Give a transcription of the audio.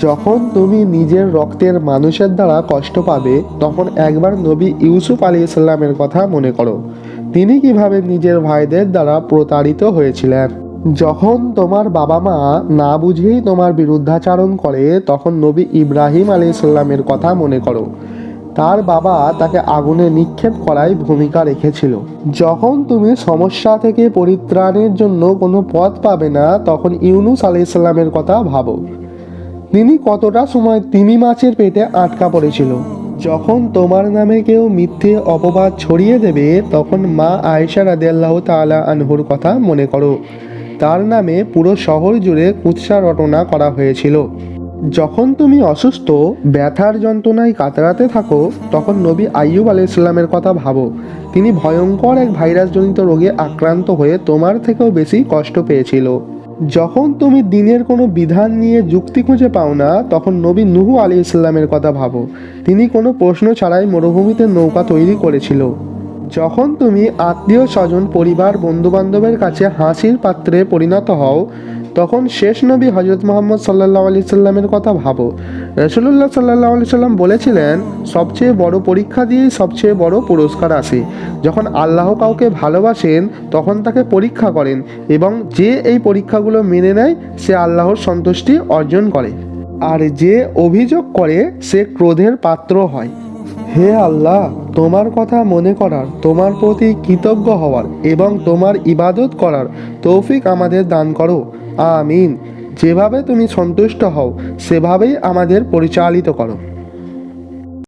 যখন তুমি নিজের রক্তের মানুষের দ্বারা কষ্ট পাবে, তখন একবার নবী ইউসুফ আলী ইসলামের কথা মনে করো। তিনি কীভাবে নিজের ভাইদের দ্বারা প্রতারিত হয়েছিলেন? যখন তোমার বাবা মা না বুঝেই তোমার বিরুদ্ধাচারণ করে, তখন নবী ইব্রাহিম আলী ইসলামের কথা মনে করো। তার বাবা তাকে আগুনে নিক্ষেপ করায় ভূমিকা রেখেছিল। যখন তুমি সমস্যা থেকে পরিত্রাণের জন্য কোনো পথ পাবে না, তখন ইউনুস আলি ইসলামের কথা ভাবো। তিনি কতটা সময় তিমি মাছের পেটে আটকা পড়েছিল? যখন তোমার নামে কেউ মিথ্যে অপবাদ ছড়িয়ে দেবে, তখন মা আয়েশা রাদিয়াল্লাহ তাআলা আনহুর কথা মনে করো। তার নামে পুরো শহর জুড়ে কুৎসা রটনা করা হয়েছিল। যখন তুমি অসুস্থ, ব্যথার যন্ত্রণায় কাতরাতে থাকো, তখন নবী আইয়ুব আলাইসাল্লামের কথা ভাবো। তিনি ভয়ঙ্কর এক ভাইরাসজনিত রোগে আক্রান্ত হয়ে তোমার থেকেও বেশি কষ্ট পেয়েছিল। যখন তুমি দিনের কোনো বিধান নিয়ে যুক্তি খুঁজে পাও না, তখন নবী নুহু আলী ইসলামের কথা ভাবো। তিনি কোনো প্রশ্ন ছাড়াই মরুভূমিতে নৌকা তৈরি করেছিল। যখন তুমি আত্মীয় স্বজন, পরিবার, বন্ধুবান্ধবের কাছে হাসির পাত্রে পরিণত হও তখন শেষ নবী হজরত মোহাম্মদ সাল্লাহ আলি সাল্লামের কথা ভাবো। রসুল্লাহ সাল্লাহ আলি সাল্লাম বলেছিলেন, সবচেয়ে বড় পরীক্ষা দিয়েই সবচেয়ে বড় পুরস্কার আসে। যখন আল্লাহ কাউকে ভালোবাসেন, তখন তাকে পরীক্ষা করেন এবং যে এই পরীক্ষাগুলো মেনে নেয়, সে আল্লাহর সন্তুষ্টি অর্জন করে। আর যে অভিযোগ করে, সে ক্রোধের পাত্র হয়। হে আল্লাহ, তোমার কথা মনে করার, তোমার প্রতি কৃতজ্ঞ হওয়ার এবং তোমার ইবাদত করার তৌফিক আমাদের দান করো। আমিন। যেভাবে তুমি সন্তুষ্ট হও সেভাবেই আমাদের পরিচালিত করো।